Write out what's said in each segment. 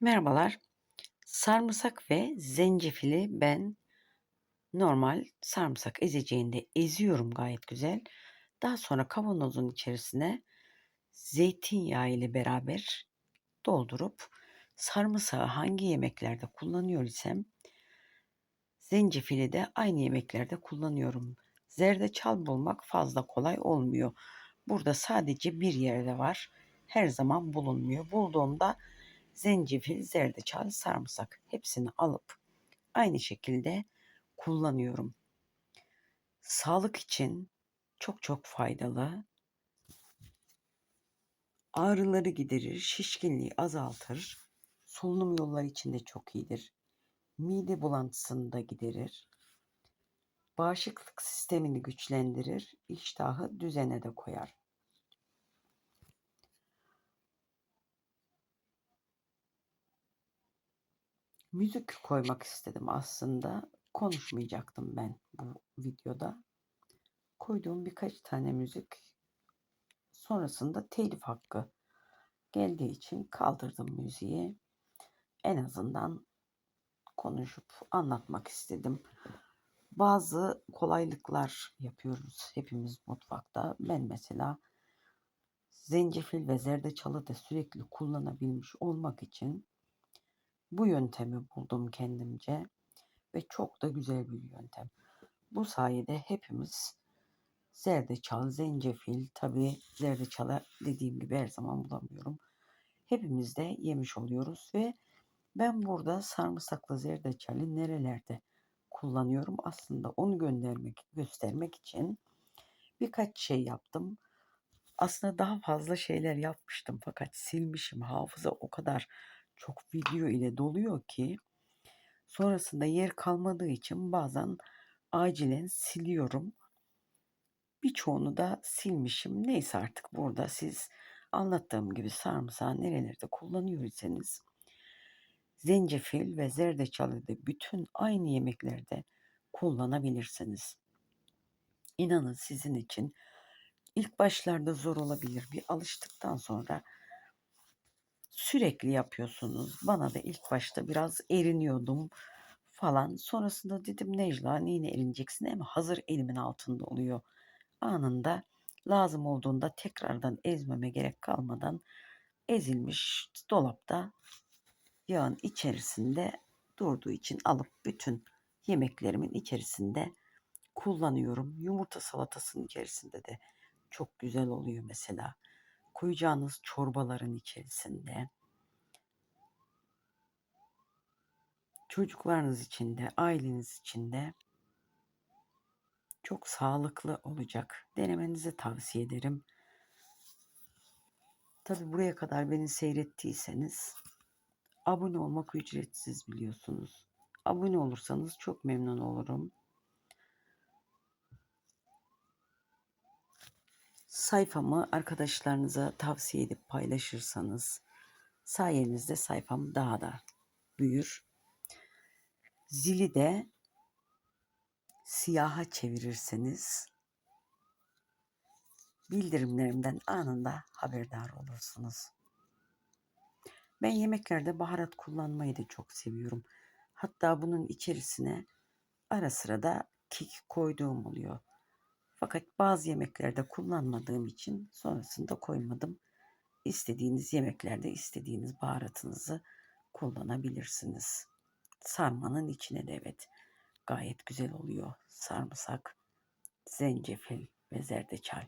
Merhabalar. Sarımsak ve zencefili ben normal sarımsak ezeceğinde eziyorum gayet güzel. Daha sonra kavanozun içerisine zeytinyağı ile beraber doldurup sarımsağı hangi yemeklerde kullanıyor isem zencefili de aynı yemeklerde kullanıyorum. Zerdeçal bulmak fazla kolay olmuyor. Burada sadece bir yerde var. Her zaman bulunmuyor. Bulduğumda zencefil, zerdeçal, sarımsak hepsini alıp aynı şekilde kullanıyorum. Sağlık için çok çok faydalı. Ağrıları giderir, şişkinliği azaltır. Solunum yolları için de çok iyidir. Mide bulantısını da giderir. Bağışıklık sistemini güçlendirir, iştahı düzene de koyar. Müzik koymak istedim aslında. Konuşmayacaktım ben bu videoda. Koyduğum birkaç tane müzik sonrasında telif hakkı geldiği için kaldırdım müziği. En azından konuşup anlatmak istedim. Bazı kolaylıklar yapıyoruz hepimiz mutfakta. Ben mesela zencefil ve zerdeçalı da sürekli kullanabilmiş olmak için bu yöntemi buldum kendimce ve çok da güzel bir yöntem. Bu sayede hepimiz zerdeçal, zencefil, tabi zerdeçalı dediğim gibi her zaman bulamıyorum. Hepimiz de yemiş oluyoruz ve ben burada sarımsaklı zerdeçali nerelerde kullanıyorum aslında onu göndermek, göstermek için birkaç şey yaptım. Aslında daha fazla şeyler yapmıştım fakat silmişim. Hafıza o kadar çok video ile doluyor ki sonrasında yer kalmadığı için bazen acilen siliyorum. Birçoğunu da silmişim. Neyse artık burada siz anlattığım gibi sarımsağı nerelerde kullanıyorsanız zencefil ve zerdeçalı da bütün aynı yemeklerde kullanabilirsiniz. İnanın sizin için ilk başlarda zor olabilir. Bir alıştıktan sonra sürekli yapıyorsunuz. Bana da ilk başta biraz eriniyordum falan. Sonrasında dedim Necla neyine erineceksin ama hazır elimin altında oluyor. Anında lazım olduğunda tekrardan ezmeme gerek kalmadan ezilmiş dolapta yağın içerisinde durduğu için alıp bütün yemeklerimin içerisinde kullanıyorum. Yumurta salatasının içerisinde de çok güzel oluyor mesela koyacağınız çorbaların içerisinde çocuklarınız için de aileniz için de çok sağlıklı olacak. Denemenizi tavsiye ederim. Tabi buraya kadar beni seyrettiyseniz abone olmak ücretsiz biliyorsunuz. Abone olursanız çok memnun olurum. Sayfamı arkadaşlarınıza tavsiye edip paylaşırsanız sayenizde sayfam daha da büyür. Zili de siyaha çevirirseniz bildirimlerimden anında haberdar olursunuz. Ben yemeklerde baharat kullanmayı da çok seviyorum. Hatta bunun içerisine ara sıra da kek koyduğum oluyor. Fakat bazı yemeklerde kullanmadığım için sonrasında koymadım. İstediğiniz yemeklerde istediğiniz baharatınızı kullanabilirsiniz. Sarmanın içine de evet gayet güzel oluyor. Sarımsak, zencefil ve zerdeçal.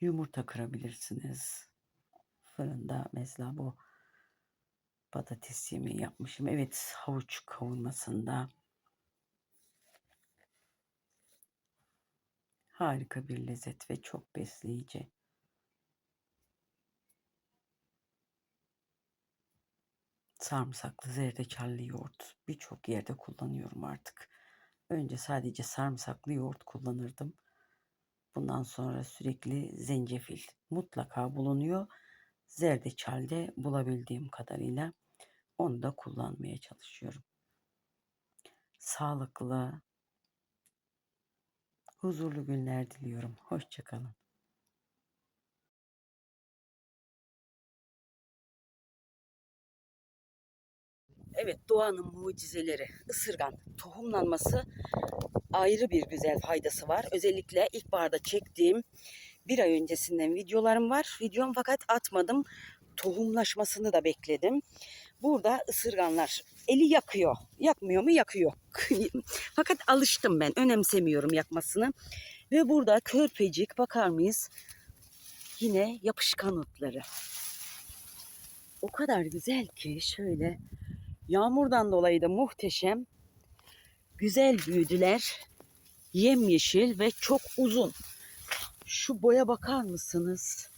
Yumurta kırabilirsiniz. Fırında mesela bu patates yemeği yapmışım. Evet havuç kavurmasında Harika bir lezzet ve çok besleyici. Sarımsaklı zerdeçallı yoğurt birçok yerde kullanıyorum artık. Önce sadece sarımsaklı yoğurt kullanırdım. Bundan sonra sürekli zencefil mutlaka bulunuyor. Zerdeçalde bulabildiğim kadarıyla onu da kullanmaya çalışıyorum. Sağlıklı, huzurlu günler diliyorum. Hoşçakalın. Evet doğanın mucizeleri ısırgan tohumlanması ayrı bir güzel faydası var. Özellikle ilkbaharda çektiğim bir ay öncesinden videolarım var. Videom fakat atmadım. Tohumlaşmasını da bekledim. Burada ısırganlar eli yakıyor. Yakmıyor mu? Yakıyor. fakat alıştım ben. Önemsemiyorum yakmasını. Ve burada körpecik bakar mıyız? Yine yapışkan otları. O kadar güzel ki şöyle yağmurdan dolayı da muhteşem güzel büyüdüler. Yemyeşil ve çok uzun. Şu boya bakar mısınız?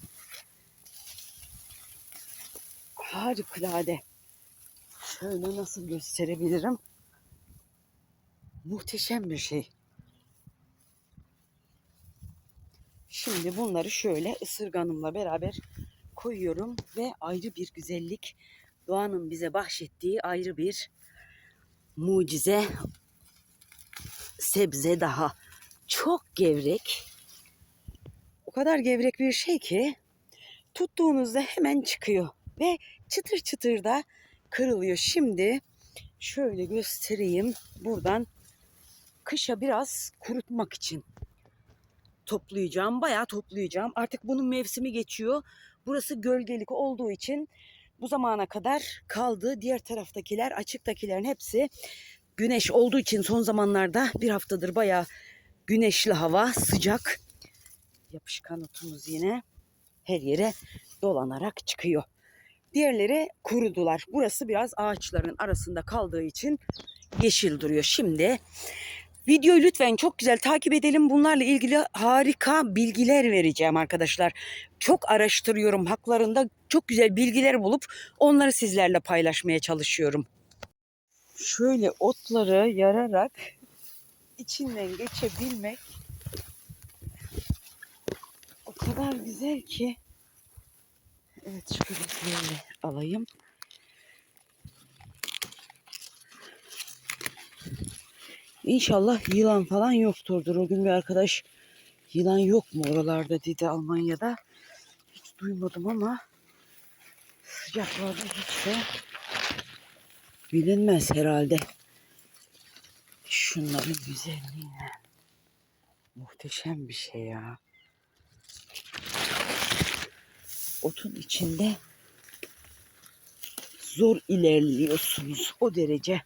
Harikulade. Şöyle nasıl gösterebilirim? Muhteşem bir şey. Şimdi bunları şöyle ısırganımla beraber koyuyorum ve ayrı bir güzellik doğanın bize bahşettiği ayrı bir mucize sebze daha çok gevrek o kadar gevrek bir şey ki tuttuğunuzda hemen çıkıyor ve çıtır çıtır da kırılıyor. Şimdi şöyle göstereyim buradan kışa biraz kurutmak için toplayacağım. Bayağı toplayacağım. Artık bunun mevsimi geçiyor. Burası gölgelik olduğu için bu zamana kadar kaldı. Diğer taraftakiler, açıktakilerin hepsi güneş olduğu için son zamanlarda bir haftadır bayağı güneşli hava, sıcak. Yapışkan otumuz yine her yere dolanarak çıkıyor. Diğerleri kurudular. Burası biraz ağaçların arasında kaldığı için yeşil duruyor. Şimdi Videoyu lütfen çok güzel takip edelim. Bunlarla ilgili harika bilgiler vereceğim arkadaşlar. Çok araştırıyorum haklarında. Çok güzel bilgiler bulup onları sizlerle paylaşmaya çalışıyorum. Şöyle otları yararak içinden geçebilmek o kadar güzel ki. Evet şöyle böyle alayım. İnşallah yılan falan yokturdur. O gün bir arkadaş yılan yok mu oralarda dedi Almanya'da. Hiç duymadım ama sıcaklarda hiç de bilinmez herhalde. Şunların güzelliğine. Muhteşem bir şey ya. Otun içinde zor ilerliyorsunuz. O derece